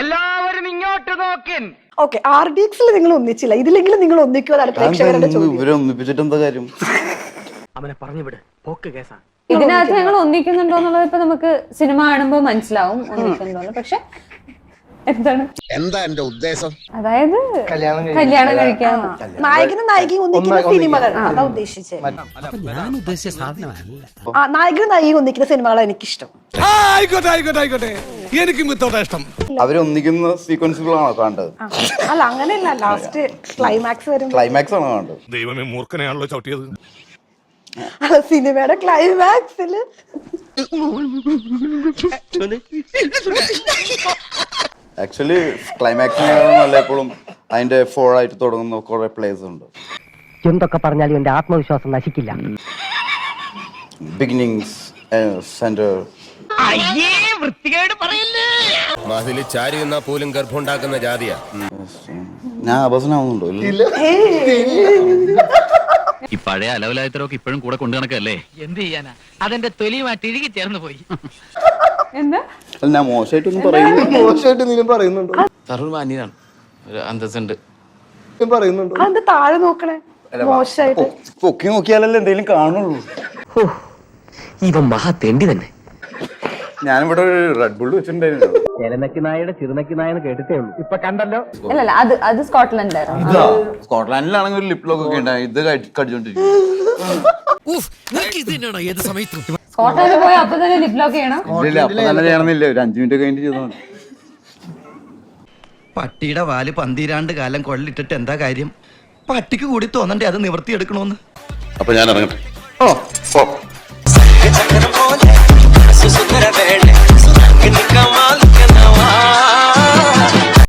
എല്ലാവരും ഇങ്ങോട്ട് നോക്കിൻ. Okay R D എക്സിൽ നിങ്ങൾ ഒന്നിച്ചില്ല. ഇതിലെങ്കിലും നിങ്ങൾ ഒന്നിക്കുമെന്നാണ് പ്രേക്ഷകരുടെ ചോദ്യം. ഇവരെ ഒന്നിപ്പിച്ചിട്ട് എന്താ കാര്യം? അവനെ പറഞ്ഞു വിട്. പോക്ക് കേസാ. ഇതിനകത്ത് ഞങ്ങൾ ഒന്നിക്കുന്നുണ്ടോ എന്നുള്ളത് ഇപ്പൊ നമുക്ക് സിനിമ കാണുമ്പോൾ മനസ്സിലാവും ഒന്നിക്കുന്നുണ്ടോ പക്ഷെ എന്താണ്? എന്താ എന്റെ ഉദ്ദേശം? അതായത് കല്യാണം കഴിക്കാൻ. നായകനും നായികയും ഒന്നിക്കുന്ന സിനിമകൾ അതാ ഉദ്ദേശിച്ചത് നായകനും നായികയും ഒന്നിക്കുന്ന സിനിമകളാണ് എനിക്കിഷ്ടം. ആയിക്കോട്ടെ ആയിക്കോട്ടെ ആയിക്കോട്ടെ. എനിക്കും ഇത്തോടെ ഇഷ്ടം. അവരൊന്നിക്കുന്ന സീക്വൻസുകളാണോ കണ്ടത്? അല്ല അങ്ങനെയല്ല. ലാസ്റ്റ് ക്ലൈമാക്സ് വരും. ക്ലൈമാക്സ് ആണോ കണ്ടത്? ദൈവമേ മൂർഖനെയാണല്ലോ ചവിട്ടിയത്. അല്ല സിനിമയുടെ ക്ലൈമാക്സിൽ ആക്ച്വലി ക്ലൈമാക്സ് നല്ല എപ്പോഴും അതിന്റെ ഫോൾ ആയിട്ട് തുടങ്ങുന്ന കുറെ പ്ലേസ് ഉണ്ട്. എന്തൊക്കെ പറഞ്ഞാലും എന്റെ ആത്മവിശ്വാസം നശിക്കില്ല. ബിഗിനിങ്സ് സെന്റർ അയ്യേ വൃത്തികേട് പറയല്ലേ? മതിൽ ചാരി നിന്നാ പോലും ഗർഭമുണ്ടാക്കുന്ന ജാതിയാ. ഞാൻ അപസനാവുന്നുണ്ടോ? ഇല്ല. ഈ പഴയ അലവലായത്തരൊക്കെ ഇപ്പോഴും കൂടെ കൊണ്ടു നടക്കല്ലേ? എന്ത് ചെയ്യാനാ? അതെന്റെ തൊലിയുമായിട്ട് ഇഴുകി ചേർന്ന് പോയി. എന്താ? അല്ല ഞാൻ മോശമായിട്ടൊന്നും പറയുന്നു മോശമായിട്ട് നീലും പറയുന്നുണ്ടോ? തരൂർ മാന്യനാണ്. ഒരു അന്തസ്സുണ്ട്. നീ പറയുന്നുണ്ടോ? അതെന്താ താഴെ നോക്കണേ? മോശമായിട്ട്. പൊക്കി നോക്കിയാലല്ലേ എന്തെങ്കിലും കാണുള്ളൂ. ഇവൻ മഹാ തെണ്ടി തന്നെ. ഞാനിവിടെ ഒരു റെഡ് ബുൾ വെച്ചിട്ടുണ്ടായിരുന്നു. ചെലനക്കി നായയുടെ ചിറുനക്കി നായെന്ന് കേട്ടിട്ടേ ഉള്ളൂ. ഇപ്പൊ കണ്ടല്ലോ? അല്ലല്ല അത് അത് സ്കോട്ട്ലൻഡിലായിരുന്നു സ്കോട്ട്ലാൻഡിലാണെങ്കിൽ ഒരു ലിപ് ലോക്ക് ഒക്കെ ഉണ്ടായി ഇത് കടിച്ചോണ്ടിരിക്കും സ്കോട്ട്ലൻഡിൽ പോയി അപ്പൊ തന്നെ ലിപ് ലോക്ക് ചെയ്യണം. ഇല്ല അപ്പൊ തന്നെ ചെയ്യണമെന്നില്ല. ഒരു അഞ്ചു മിനിറ്റ് കഴിഞ്ഞിട്ട് ചെയ്താൽ മതി. പട്ടിയുടെ വാൽ പന്തിരാണ്ട് കാലം കൊള്ളിട്ടിട്ട് എന്താ കാര്യം? പട്ടിക്ക് കൂടി തോന്നണ്ടേ അത് നിവർത്തിയെടുക്കണോന്ന്? അപ്പൊ ഞാൻ ഇറങ്ങട്ടെ. ഓ ഓ